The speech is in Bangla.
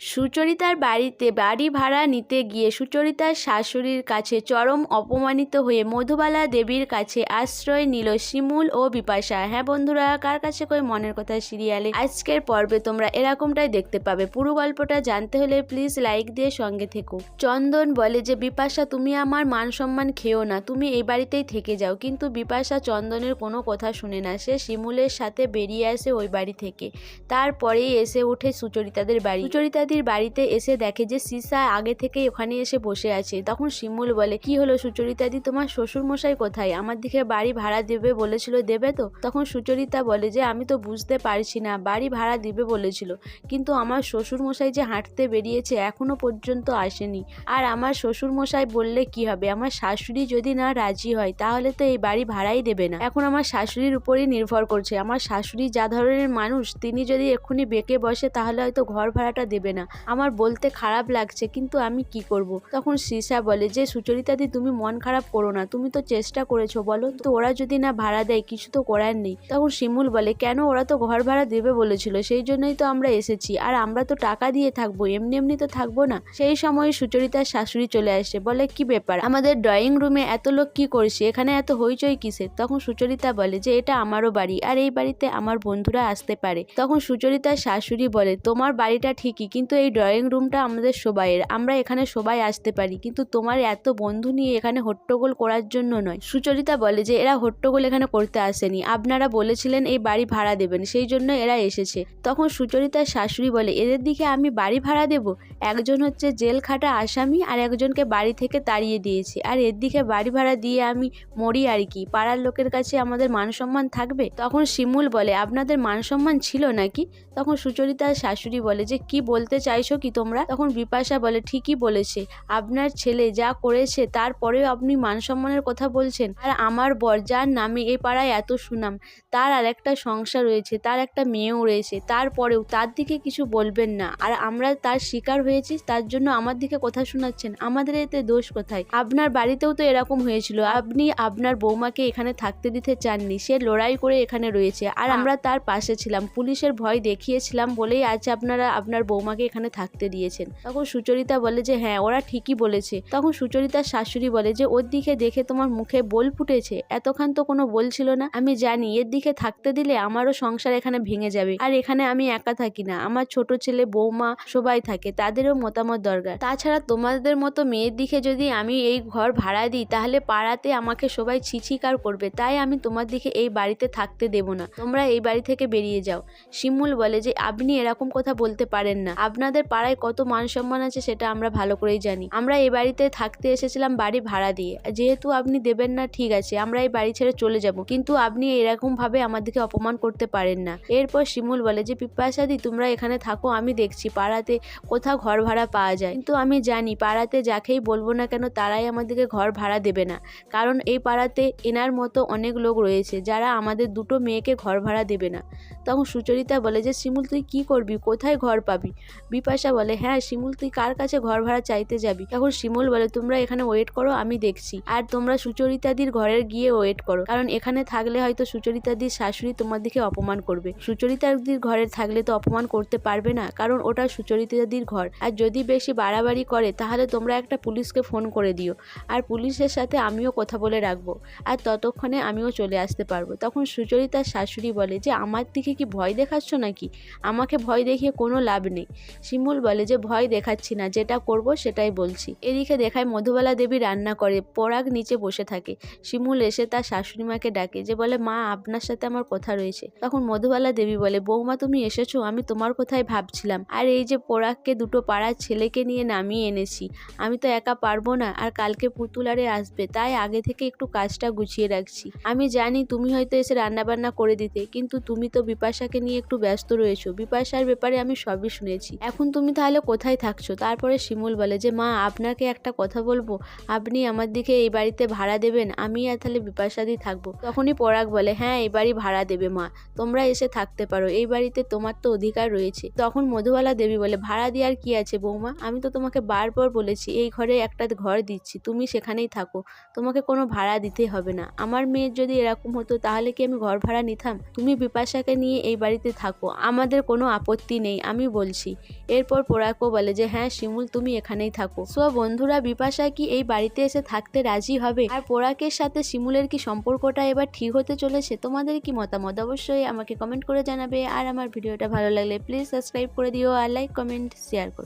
সুচরিতার বাড়িতে বাড়ি ভাড়া নিতে গিয়ে সুচরিতার শাশুড়ির কাছে চরম অপমানিত হয়ে মধুবালা দেবীর কাছে আশ্রয় নিল শিমুল ও বিপাশা। হ্যাঁ বন্ধুরা, কার কাছে কই মনের কথা সিরিয়ালে? আজকের পর্বে তোমরা এরকমটাই দেখতে পাবে। পুরো গল্পটা জানতে হলে প্লিজ লাইক দিয়ে সঙ্গে থেকো। চন্দন বলে যে, বিপাশা, তুমি আমার মান সম্মান খেও না, তুমি এই বাড়িতেই থেকে যাও। কিন্তু বিপাশা চন্দনের কোনো কথা শুনে না। সে শিমুলের সাথে বেরিয়ে আসে ওই বাড়ি থেকে। তারপরেই এসে ওঠে সুচরিতাদের বাড়ি। সুচরিতাদের বাড়িতে এসে দেখে যে সিসা আগে থেকে ওখানে এসে বসে আছে। তখন শিমুল বলে, কি হলো সুচরিতাদি, তোমার শ্বশুর মশাই কোথায়? আমার দিকে বাড়ি ভাড়া দেবে বলেছিল, দেবে তো? তখন সুচরিতা বলে যে, আমি তো বুঝতে পারছি না, বাড়ি ভাড়া দিবে বলেছিল, কিন্তু আমার শ্বশুর মশাই যে হাঁটতে বেরিয়েছে এখনও পর্যন্ত আসেনি। আর আমার শ্বশুর মশাই বললে কি হবে? আমার শাশুড়ি যদি না রাজি হয়, তাহলে তো এই বাড়ি ভাড়াই দেবে না। এখন আমার শাশুড়ির উপরই নির্ভর করছে। আমার শাশুড়ি যা ধরনের মানুষ, তিনি যদি এক্ষুনি বেঁকে বসে, তাহলে হয়তো ঘর ভাড়াটা দেবে না। আমার বলতে খারাপ লাগছে, কিন্তু আমি কি করব। তখন সীসা বলে, যে সুচরিতাদি, তুমি মন খারাপ করো না, তুমি তো চেষ্টা করেছ, বলো তো ওরা যদি না ভাড়া দেয়, কিছু তো করার নেই। তখন শিমুল বলে, কেন ওরা তো ঘর ভাড়া দেবে বলেছিল, সেই জন্যই তো আমরা এসেছি। আর আমরা তো টাকা দিয়ে থাকব, এমনি এমনি তো থাকব না। সেই সময় সুচরিতার শাশুড়ি চলে আসে, বলে, কি ব্যাপার? আমাদের ড্রয়িং রুমে এত লোক কি করছে? এখানে এত হইচই কিসের? তখন সুচরিতা বলে, যে এটা আমারও বাড়ি, আর এই বাড়িতে আমার বন্ধুরা আসতে পারে। তখন সুচরিতার শাশুড়ি বলে, তোমার বাড়িটা ঠিকই, কিন্তু এই ড্রয়িং রুমটা আমাদের সবাইয়ের। আমরা এখানে সবাই আসতে পারি, কিন্তু তোমার এত বন্ধু নিয়ে এখানে হট্টগোল করার জন্য নয়। সুচরিতা বলে যে, এরা হট্টগোল এখানে করতে আসেনি। আপনারা বলেছিলেন এই বাড়ি ভাড়া দেবেন, সেই জন্য এরা এসেছে। তখন সুচরিতার শাশুড়ি বলে, এদের দিকে আমি বাড়ি ভাড়া দেব? একজন হচ্ছে জেল খাটা আসামি আর একজনকে বাড়ি থেকে তাড়িয়ে দিয়েছি। আর এর দিকে বাড়ি ভাড়া দিয়ে আমি মরি আর কি? পাড়ার লোকের কাছে আমাদের মান সম্মান থাকবে? তখন শিমুল বলে, আপনাদের মান সম্মান ছিল নাকি? তখন সুচরিতার শাশুড়ি বলে যে, কি বলতে চাইছো কি তোমরা? তখন বিপাশা বলে ঠিকই বলেছে। আপনার ছেলে যা করেছে তারপরেও আপনি মান সম্মানের কথা বলছেন। আর আমার বর যার নামে এ পাড়ায় এত সুনাম তার আর একটা সংসার রয়েছে তার একটা মেয়েও রয়েছে তারপরেও তার দিকে কিছু বলবেন না। আর আমরা তার শিকার হয়েছি তার জন্য আমার দিকে কথা শোনাচ্ছেন আমাদের এতে দোষ কোথায়? আপনার বাড়িতেও তো এরকম হয়েছিল আপনি আপনার বৌমাকে এখানে থাকতে দিতে চাননি সে লড়াই করে এখানে রয়েছে। আর আমরা তার পাশে ছিলাম পুলিশের ভয় দেখিয়েছিলাম বলেই আজ আপনারা আপনার বৌমাকে এখানে থাকতে দিয়েছেন। তখন সুচরিতা বলে যে হ্যাঁ ওরা ঠিকই বলেছে। তখন সুচরিতার শাশুড়ি বলে যে, ওর দিকে দেখে তোমার মুখে বোল ফুটেছে। এতক্ষণ তো কোনো বোল ছিল না। আমি জানি এর দিকে থাকতে দিলে আমারও সংসার এখানে ভেঙে যাবে। আর এখানে আমি একা থাকি না। আমার ছোট ছেলে, বৌমা সবাই থাকে। তাদেরও মতামত দরকার। তাছাড়া তোমাদের মতো মেয়ের দিকে যদি আমি এই ঘর ভাড়া দিই, তাহলে পাড়াতে আমাকে সবাই ছিছিকার করবে। তাই আমি তোমার দিকে এই বাড়িতে থাকতে দেব না। তোমরা এই বাড়ি থেকে বেরিয়ে যাও। শিমুল বলে যে, আপনি এরকম কথা বলতে পারেন না। আপনাদের পাড়ায় কত মান সম্মান আছে সেটা আমরা ভালো করেই জানি। আমরা এই বাড়িতে থাকতে এসেছিলাম বাড়ি ভাড়া দিয়ে। যেহেতু আপনি দেবেন না, ঠিক আছে, আমরা এই বাড়ি ছেড়ে চলে যাব। কিন্তু আপনি এরকম ভাবে আমাদেরকে অপমান করতে পারেন না। এরপর শিমুল বলে যে, পিপাসাদি, তোমরা এখানে থাকো, আমি দেখছি পাড়াতে কোথাও ঘর ভাড়া পাওয়া যায়। কিন্তু আমি জানি পাড়াতে যাকেই বলব না কেন, তারাই আমাদেরকে ঘর ভাড়া দেবে না। কারণ এই পাড়াতে এনার মতো অনেক লোক রয়েছে, যারা আমাদের দুটো মেয়েকে ঘর ভাড়া দেবে না। তখন সুচরিতা বলে যে, শিমুল, তুই কি করবি? কোথায় ঘর পাবি? বিপাশা বলে হ্যাঁ শিমুল, তুই কার কাছে ঘর ভাড়া চাইতে যাবি? তখন শিমুল বলে, তোমরা এখানে ওয়েট করো, আমি দেখছি। আর তোমরা সুচরিতাদির ঘরের গিয়ে ওয়েট করো, কারণ এখানে থাকলে হয়তো সুচরিতাদির শাশুড়ি তোমার দিকে অপমান করবে। সুচরিতাদির ঘরে থাকলে তো অপমান করতে পারবে না, কারণ ওটা সুচরিতাদির ঘর। আর যদি বেশি বাড়াবাড়ি করে, তাহলে তোমরা একটা পুলিশকে ফোন করে দিও। আর পুলিশের সাথে আমিও কথা বলে রাখব। আর ততক্ষণে আমিও চলে আসতে পারব। তখন সুচরিতার শাশুড়ি বলে, যে, আমার দিকে কি ভয় দেখাচ্ছ নাকি? আমাকে ভয় দেখিয়ে কোনো লাভ নেই। শিমুল বলে যে, ভয় দেখাচ্ছি না, যেটা করব সেটাই বলছি। এদিকে দেখায় মধুবালা দেবী রান্না করে, পরাগ নিচে বসে থাকে। শিমুল এসে তার শাশুড়ি মাকে ডাকে যে, বলে, মা, আপনার সাথে আমার কথা রয়েছে। তখন মধুবালা দেবী বলে, বৌমা, তুমি এসেছ, আমি তোমার কথাই ভাবছিলাম। আর এই যে পরাগকে দুটো পাড়ার ছেলেকে নিয়ে নামিয়ে এনেছি, আমি তো একা পারব না, আর কালকে পুতুলারে আসবে, তাই আগে থেকে একটু কাজটা গুছিয়ে রাখছি। আমি জানি তুমি হয়তো এসে রান্নাবান্না করে দিতে, কিন্তু তুমি তো বিপাশাকে নিয়ে একটু ব্যস্ত রয়েছো। বিপাশার ব্যাপারে আমি সবই শুনেছি। এখন তুমি তাহলে কোথায় থাকছো? তারপরে শিমুল বলে, যে মা, আপনাকে একটা কথা বলব। আপনি আমার দিকে এই বাড়িতে ভাড়া দেবেন, আমি আর তাহলে বিপাশাদি থাকব। তখনই পরাগ বলে হ্যাঁ এই বাড়ি ভাড়া দেবে মা। তোমরা এসে থাকতে পারো। এই বাড়িতে তোমার তো অধিকার রয়েছে। তখন মধুবালা দেবী বলে, ভাড়া দেওয়ার কি আছে বৌমা? আমি তো তোমাকে বারবার বলেছি, এই ঘরে একটা ঘর দিচ্ছি, তুমি সেখানেই থাকো। তোমাকে কোনো ভাড়া দিতে হবে না। আমার মেয়ের যদি এরকম হতো, তাহলে কি আমি ঘর ভাড়া নিতাম? তুমি বিপাশাকে নিয়ে এই বাড়িতে থাকো। আমাদের কোনো আপত্তি নেই, আমি বলছি। এরপর পোড়াকো বলে যে হ্যাঁ শিমুল, তুমি এখানেই থাকো। সো বন্ধুরা, বিপাশা কি এই বাড়িতে এসে থাকতে রাজি হবে? আর পোড়াকের সাথে শিমুলের কি সম্পর্কটা এবার ঠিক হতে চলেছে? তোমাদের কি মতামত? অবশ্যই আমাকে কমেন্ট করে জানাবে। আর আমার ভিডিওটা ভালো লাগলে প্লিজ সাবস্ক্রাইব করে দিও আর লাইক কমেন্ট শেয়ার করো।